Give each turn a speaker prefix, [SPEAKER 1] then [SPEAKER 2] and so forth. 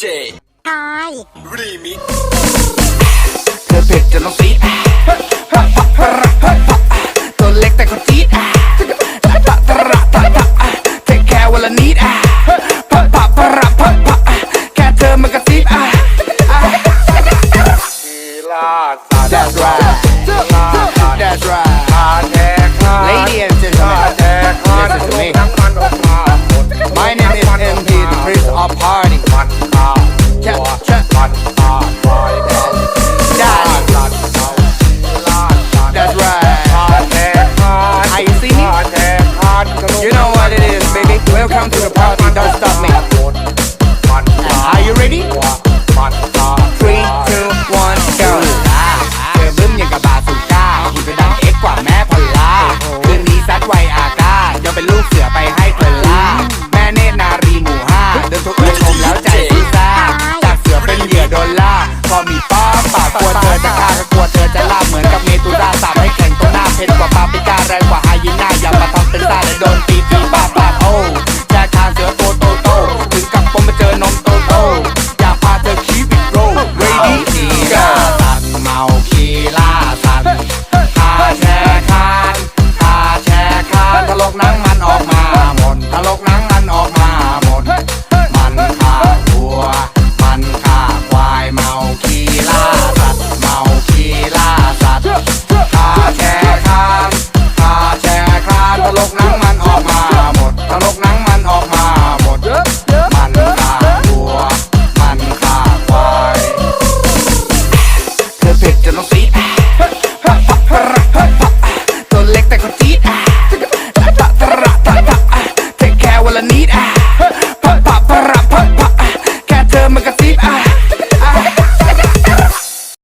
[SPEAKER 1] เจ
[SPEAKER 2] ทาย
[SPEAKER 1] รีมิก
[SPEAKER 3] เธอเผ็ดจนต้องซีดตัวเล็กแต่คนจี๊ดตะตะระตะตะเทคแครวันนิดพัะแค่เธอมันกระซิบชีล Dapat ด็กจะลองซีดตัวเล็กแต่คนจี๊ดตะตะตะตะเทคแคร์วันละนิด